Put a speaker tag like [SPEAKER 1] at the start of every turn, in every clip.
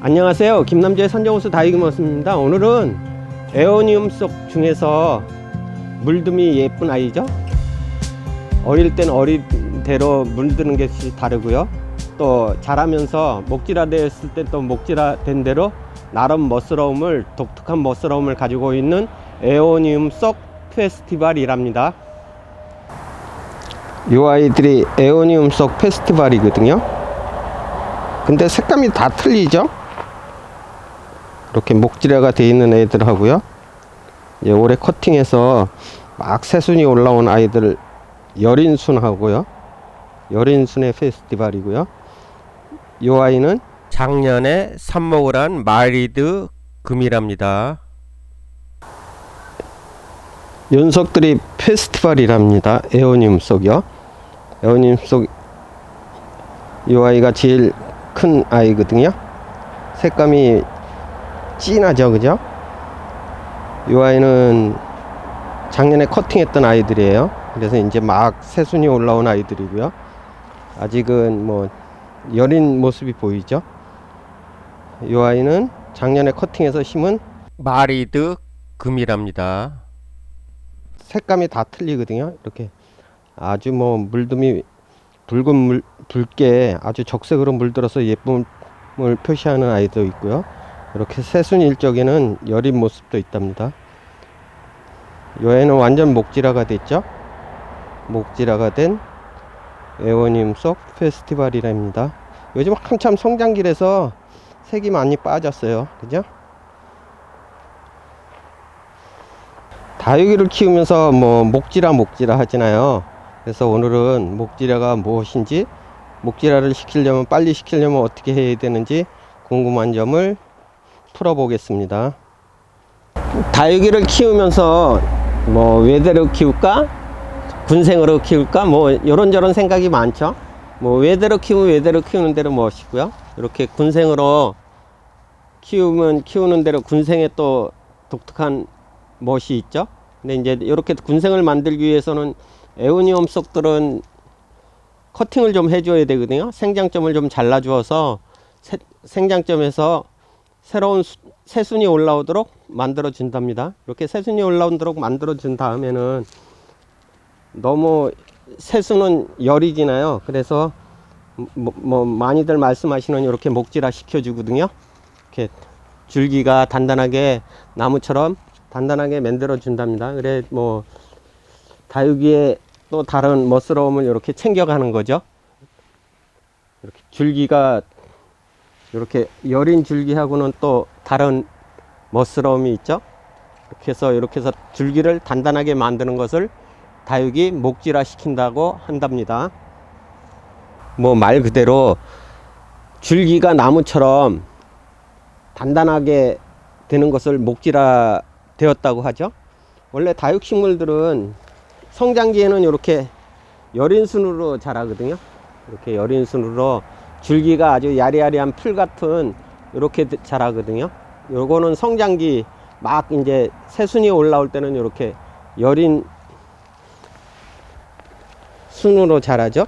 [SPEAKER 1] 안녕하세요. 김남재의 선정호수 다이기머스입니다. 오늘은 에어니움 속 중에서 물듬이 예쁜 아이죠. 어릴 땐 어린 대로 물드는 것이 다르고요. 또 자라면서 목질화 됐을 때 또 목질화 된 대로 나름 멋스러움을 독특한 멋스러움을 가지고 있는 에어니움 속 페스티벌이랍니다. 이 아이들이 에어니움 속 페스티벌이거든요. 근데 색감이 다 틀리죠? 이렇게 목질화가 되어 있는 애들하고요. 이제 올해 커팅해서 막 새순이 올라온 아이들 여린순하고요. 여린순의 페스티벌이고요. 이 아이는 작년에 삽목을 한 마리드 금이랍니다. 연석들이 페스티벌이랍니다. 에어님 속이요. 에어님 속이 아이가 제일 큰 아이거든요. 색감이 진하죠, 그죠? 이 아이는 작년에 커팅했던 아이들이에요. 그래서 이제 막 새순이 올라온 아이들이고요. 아직은 뭐 여린 모습이 보이죠. 이 아이는 작년에 커팅해서 심은 마리드 금이랍니다. 색감이 다 틀리거든요. 이렇게 아주 뭐 물듬이 붉은 물 붉게 아주 적색으로 물들어서 예쁨을 표시하는 아이도 있고요. 이렇게 새순 일적에는 여린 모습도 있답니다. 요 애는 완전 목질화가 됐죠. 목질화가 된 에어님 속 페스티벌이랍니다. 요즘 한참 성장기라서 색이 많이 빠졌어요. 그죠? 다육이를 키우면서 뭐 목질화 목질화 하잖아요. 그래서 오늘은 목질화가 무엇인지 목질화를 시키려면 빨리 시키려면 어떻게 해야 되는지 궁금한 점을 풀어 보겠습니다. 다육이를 키우면서 뭐 외대로 키울까? 군생으로 키울까? 뭐 이런저런 생각이 많죠. 뭐 외대로 키우면 외대로 키우는 대로 멋있고요. 이렇게 군생으로 키우면 키우는 대로 군생에 또 독특한 멋이 있죠. 근데 이제 이렇게 군생을 만들기 위해서는 에오니엄 속들은 커팅을 좀 해줘야 되거든요. 생장점을 좀 잘라 주어서 세- 생장점에서 새로운 수- 새순이 올라오도록 만들어 준답니다. 이렇게 새순이 올라오도록 만들어 준 다음에는 너무 새순은 열이지나요. 그래서 뭐, 뭐 많이들 말씀하시는 이렇게 목질화 시켜주거든요. 이렇게 줄기가 단단하게 나무처럼 단단하게 만들어 준답니다. 그래 뭐 다육이의 또 다른 멋스러움을 이렇게 챙겨가는 거죠. 이렇게 줄기가 이렇게 여린 줄기하고는 또 다른 멋스러움이 있죠. 이렇게 해서 이렇게 해서 줄기를 단단하게 만드는 것을 다육이 목질화 시킨다고 한답니다. 뭐 말 그대로 줄기가 나무처럼 단단하게 되는 것을 목질화 되었다고 하죠. 원래 다육식물들은 성장기에는 이렇게 여린 순으로 자라거든요. 이렇게 여린 순으로 줄기가 아주 야리야리한 풀 같은 이렇게 자라거든요. 요거는 성장기 막 이제 새순이 올라올 때는 이렇게 여린 순으로 자라죠.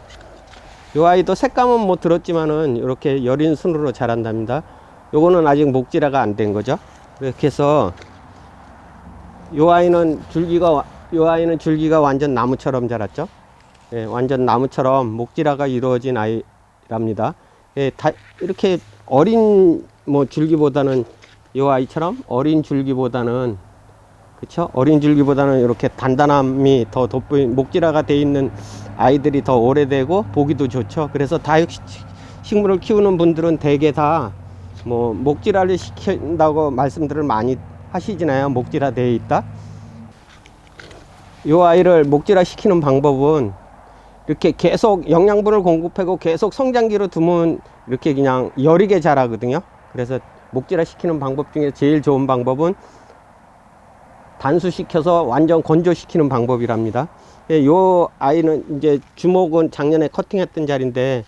[SPEAKER 1] 요 아이도 색감은 뭐 들었지만은 이렇게 여린 순으로 자란답니다. 요거는 아직 목질화가 안 된 거죠. 이렇게 해서 요 아이는 줄기가 와- 요 아이는 줄기가 완전 나무처럼 자랐죠. 예, 완전 나무처럼 목질화가 이루어진 아이 랍니다. 예, 다 이렇게 어린 뭐 줄기보다는 요 아이처럼 어린 줄기보다는 그쵸? 어린 줄기보다는 이렇게 단단함이 더 돋보인 목질화가 돼 있는 아이들이 더 오래되고 보기도 좋죠. 그래서 다육 식- 식물을 키우는 분들은 대개 다 뭐 목질화를 시킨다고 말씀들을 많이 하시잖아요. 목질화 되어 있다. 이 아이를 목질화 시키는 방법은 이렇게 계속 영양분을 공급하고 계속 성장기로 두면 이렇게 그냥 여리게 자라거든요. 그래서 목질화 시키는 방법 중에 제일 좋은 방법은 단수시켜서 완전 건조시키는 방법이랍니다. 예, 요 아이는 이제 주목은 작년에 커팅했던 자리인데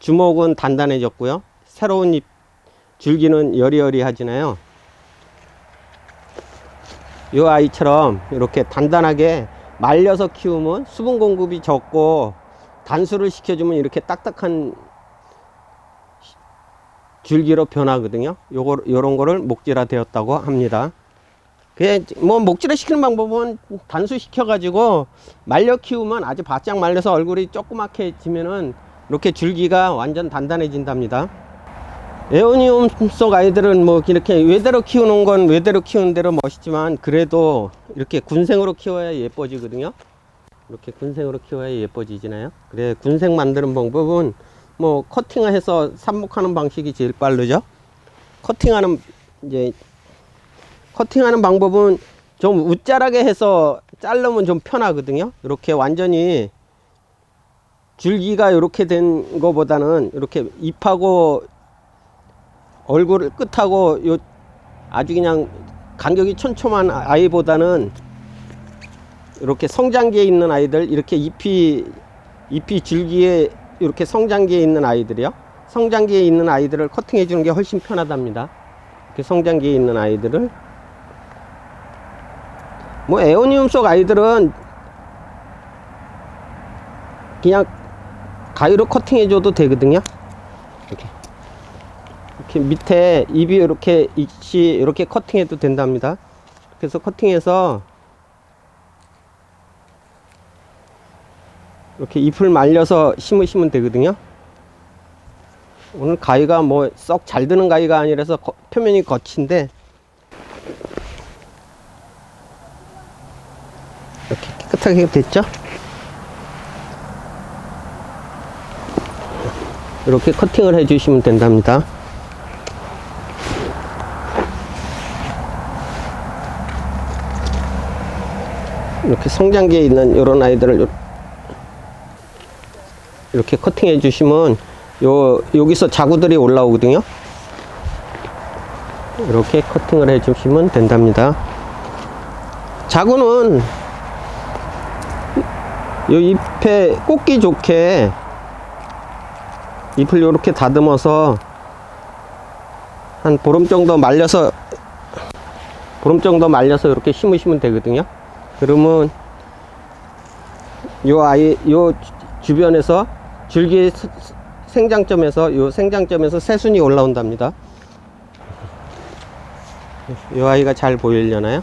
[SPEAKER 1] 주목은 단단해졌고요. 새로운 잎 줄기는 여리여리하지나요. 요 아이처럼 이렇게 단단하게 말려서 키우면 수분 공급이 적고 단수를 시켜주면 이렇게 딱딱한 줄기로 변하거든요. 요거 요런 거를 목질화 되었다고 합니다. 그게 뭐 목질화 시키는 방법은 단수 시켜 가지고 말려 키우면 아주 바짝 말려서 얼굴이 조그맣게 지면은 이렇게 줄기가 완전 단단해진답니다. 에오니움 속 아이들은 뭐 이렇게 외대로 키우는 건 외대로 키우는 대로 멋있지만 그래도 이렇게 군생으로 키워야 예뻐지거든요. 이렇게 군생으로 키워야 예뻐지잖아요. 그래 군생 만드는 방법은 뭐 커팅해서 삽목하는 방식이 제일 빠르죠. 커팅하는 이제 커팅하는 방법은 좀 웃자라게 해서 자르면 좀 편하거든요. 이렇게 완전히 줄기가 이렇게 된 거보다는 이렇게 잎하고 얼굴 끝하고 요 아주 그냥 간격이 촘촘한 아이보다는 이렇게 성장기에 있는 아이들 이렇게 잎이 잎이 줄기에 이렇게 성장기에 있는 아이들이요. 성장기에 있는 아이들을 커팅해 주는 게 훨씬 편하답니다. 이렇게 성장기에 있는 아이들을 뭐 에오니움 속 아이들은 그냥 가위로 커팅해 줘도 되거든요. 이렇게 이렇게 밑에 잎이 이렇게 있이 이렇게 커팅해도 된답니다. 그래서 커팅해서 이렇게 잎을 말려서 심으시면 되거든요. 오늘 가위가 뭐 썩 잘 드는 가위가 아니라서 거- 표면이 거친데 이렇게 깨끗하게 됐죠? 이렇게 커팅을 해 주시면 된답니다. 이렇게 성장기에 있는 이런 아이들을 요- 이렇게 커팅해 주시면 요 여기서 자구들이 올라오거든요. 이렇게 커팅을 해 주시면 된답니다. 자구는 요 잎에 꽂기 좋게 잎을 이렇게 다듬어서 한 보름 정도 말려서 보름 정도 말려서 이렇게 심으시면 되거든요. 그러면 요 아이 요 주- 주변에서 줄기 생장점에서 요 생장점에서 새순이 올라온답니다. 요 아이가 잘 보이려나요?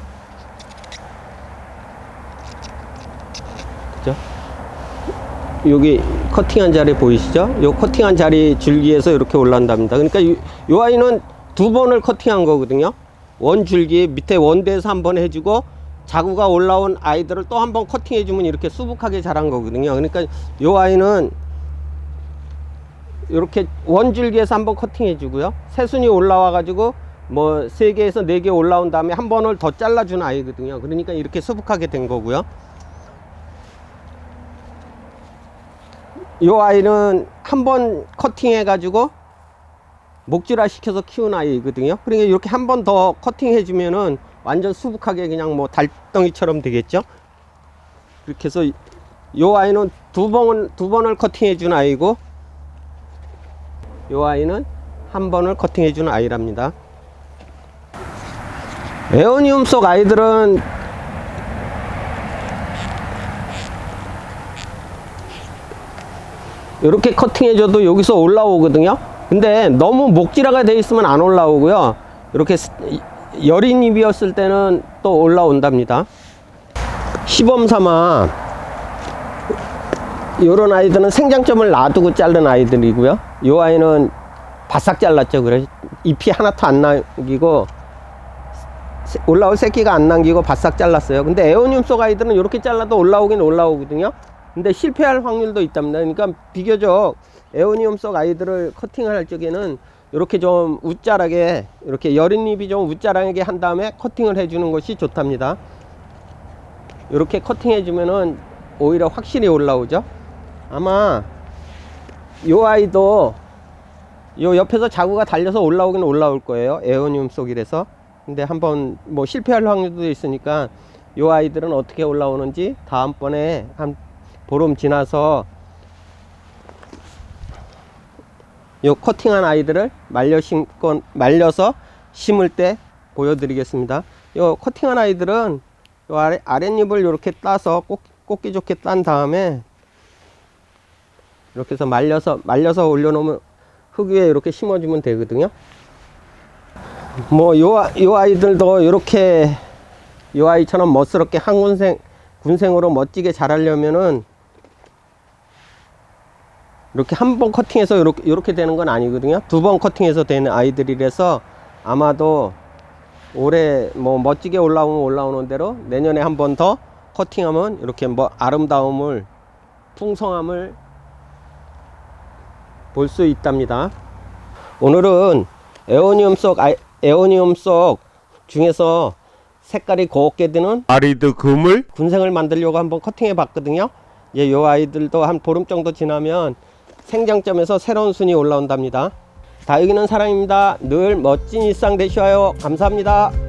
[SPEAKER 1] 그죠? 여기 커팅한 자리 보이시죠? 요 커팅한 자리 줄기에서 이렇게 올라온답니다. 그러니까 요, 요 아이는 두 번을 커팅한 거거든요. 원 줄기 밑에 원대에서 한 번 해주고 자구가 올라온 아이들을 또 한 번 커팅해 주면 이렇게 수북하게 자란 거거든요. 그러니까 요 아이는 이렇게 원 줄기에서 한 번 커팅해 주고요. 새순이 올라와 가지고 뭐 세 개에서 네 개 올라온 다음에 한 번을 더 잘라 준 아이거든요. 그러니까 이렇게 수북하게 된 거고요. 요 아이는 한 번 커팅해 가지고 목질화 시켜서 키운 아이거든요. 그러니까 이렇게 한 번 더 커팅해 주면은 완전 수북하게 그냥 뭐 달덩이처럼 되겠죠. 그렇게 해서 이- 요 아이는 두 번을 두 번을 커팅해 준 아이고 요 아이는 한 번을 커팅해 준 아이랍니다. 에오니움 속 아이들은 이렇게 커팅해줘도 여기서 올라오거든요. 근데 너무 목질화가 돼 있으면 안 올라오고요. 이렇게 스- 여린 잎이었을 때는 또 올라온답니다. 시범 삼아 이런 아이들은 생장점을 놔두고 자른 아이들이고요. 이 아이는 바싹 잘랐죠. 그래 잎이 하나도 안 남기고 새- 올라올 새끼가 안 남기고 바싹 잘랐어요. 근데 에오니움 속 아이들은 이렇게 잘라도 올라오긴 올라오거든요. 근데 실패할 확률도 있답니다. 그러니까 비교적 에오니움 속 아이들을 커팅할 적에는 이렇게 좀 웃자라게 이렇게 여린 잎이 좀 웃자라게 한 다음에 커팅을 해주는 것이 좋답니다. 이렇게 커팅해 주면은 오히려 확실히 올라오죠. 아마 요 아이도 요 옆에서 자구가 달려서 올라오긴 올라올 거예요. 에어늄 속이라서. 근데 한번 뭐 실패할 확률도 있으니까 요 아이들은 어떻게 올라오는지 다음번에 한 보름 지나서 요 커팅한 아이들을 말려 심건 말려서 심을 때 보여드리겠습니다. 요 커팅한 아이들은 요 아래 아랫잎을 이렇게 따서 꼭 꽂기 좋게 딴 다음에 이렇게 해서 말려서 말려서 올려놓으면 흙 위에 이렇게 심어주면 되거든요. 뭐, 요, 아- 요 아이들도 이렇게, 요 아이처럼 멋스럽게 한 군생, 군생으로 멋지게 자라려면은, 이렇게 한 번 커팅해서 이렇게, 이렇게 되는 건 아니거든요. 두 번 커팅해서 되는 아이들이라서 아마도 올해 뭐 멋지게 올라오면 올라오는 대로 내년에 한 번 더 커팅하면 이렇게 뭐 아름다움을, 풍성함을 볼 수 있답니다. 오늘은 에오니움 속 아이- 에오니움 속 중에서 색깔이 곱게 드는
[SPEAKER 2] 아리드 그물
[SPEAKER 1] 군생을 만들려고 한번 커팅해 봤거든요. 예, 요 아이들도 한 보름 정도 지나면 생장점에서 새로운 순이 올라온답니다. 다육이는 사랑입니다. 늘 멋진 일상 되시와요. 감사합니다.